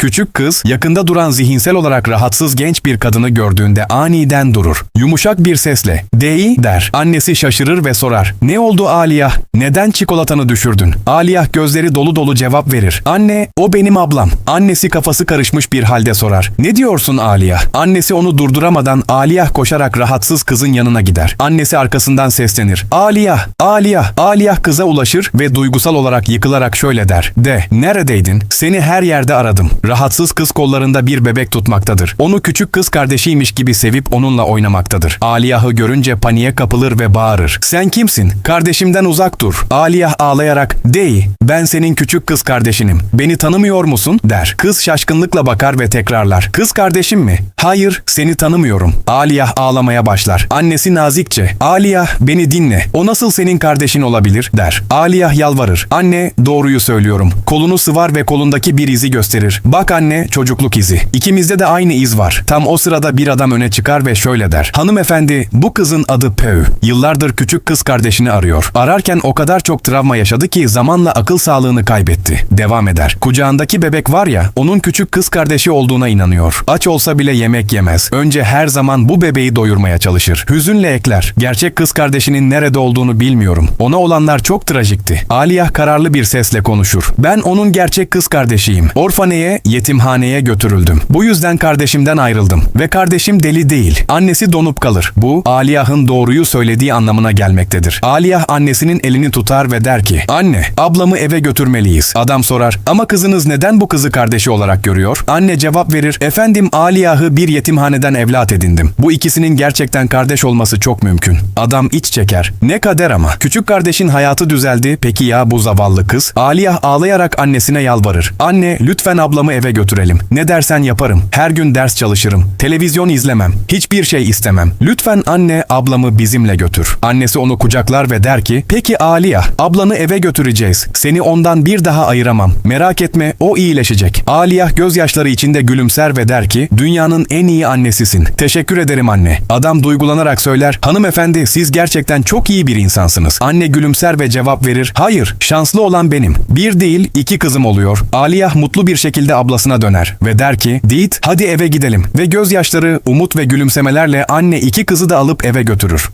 Küçük kız yakında duran zihinsel olarak rahatsız genç bir kadını gördüğünde aniden durur. Yumuşak bir sesle "Dey" der. Annesi şaşırır ve sorar. Ne oldu Aliyah? Neden çikolatanı düşürdün? Aliyah gözleri dolu dolu cevap verir. Anne, o benim ablam. Annesi kafası karışmış bir halde sorar. Ne diyorsun Aliyah? Annesi onu durduramadan Aliyah koşarak rahatsız kızın yanına gider. Annesi arkasından seslenir. Aliyah, Aliyah, Aliyah kıza ulaşır ve duygusal olarak yıkılarak şöyle der. De, neredeydin? Seni her yerde aradım. Rahatsız kız kollarında bir bebek tutmaktadır. Onu küçük kız kardeşiymiş gibi sevip onunla oynamaktadır. Aliyah'ı görünce paniğe kapılır ve bağırır. Sen kimsin? Kardeşimden uzak dur. Aliyah ağlayarak, dey, ben senin küçük kız kardeşinim. Beni tanımıyor musun? der. Kız şaşkınlıkla bakar ve tekrarlar. Kız kardeşim mi? Hayır, seni tanımıyorum. Aliyah ağlamaya başlar. Annesi nazikçe, Aliyah beni dinle. O nasıl senin kardeşin olabilir? der. Aliyah yalvarır. Anne, doğruyu söylüyorum. Kolunu sıvar ve kolundaki bir izi gösterir. Bak anne, çocukluk izi. İkimizde de aynı iz var. Tam o sırada bir adam öne çıkar ve şöyle der. Hanımefendi, bu kızın adı Peu. Yıllardır küçük kız kardeşini arıyor. Ararken o kadar çok travma yaşadı ki zamanla akıl sağlığını kaybetti. Devam eder. Kucağındaki bebek var ya, onun küçük kız kardeşi olduğuna inanıyor. Aç olsa bile yemek yemez. Önce her zaman bu bebeği doyurmaya çalışır. Hüzünle ekler. Gerçek kız kardeşinin nerede olduğunu bilmiyorum. Ona olanlar çok trajikti. Aliyah kararlı bir sesle konuşur. Ben onun gerçek kız kardeşiyim. Orfaneye, yetimhaneye götürüldüm. Bu yüzden kardeşimden ayrıldım. Ve kardeşim deli değil. Annesi donup kalır. Bu, Aliyah'ın doğruyu söylediği anlamına gelmektedir. Aliyah annesinin elini tutar ve der ki, Anne, ablamı eve götürmeliyiz. Adam sorar, ama kızınız neden bu kızı kardeşi olarak görüyor? Anne cevap verir, efendim Aliyah'ı bir yetimhaneden evlat edindim. Bu ikisinin gerçekten kardeş olması çok mümkün. Adam iç çeker. Ne kader ama. Küçük kardeşin hayatı düzeldi. Peki ya bu zavallı kız? Aliyah ağlayarak annesine yalvarır. Anne lütfen ablamı eve götürelim. Ne dersen yaparım. Her gün ders çalışırım. Televizyon izlemem. Hiçbir şey istemem. Lütfen anne ablamı bizimle götür. Annesi onu kucaklar ve der ki peki Aliyah ablanı eve götüreceğiz. Seni ondan bir daha ayıramam. Merak etme o iyileşecek. Aliyah gözyaşları içinde gülümser ve der ki dünyanın en iyi annesisin. Teşekkür ederim anne. Adam duygulanarak söyler hanımefendi siz gerçekten çok iyi bir insansınız. Anne gülümser ve cevap verir hayır şanslı olan benim. Bir değil iki kızım oluyor. Aliyah mutlu bir şekilde ablasına döner ve der ki Dit hadi eve gidelim ve gözyaşları umut ve gülümsemelerle anne iki kızı da alıp eve götürür.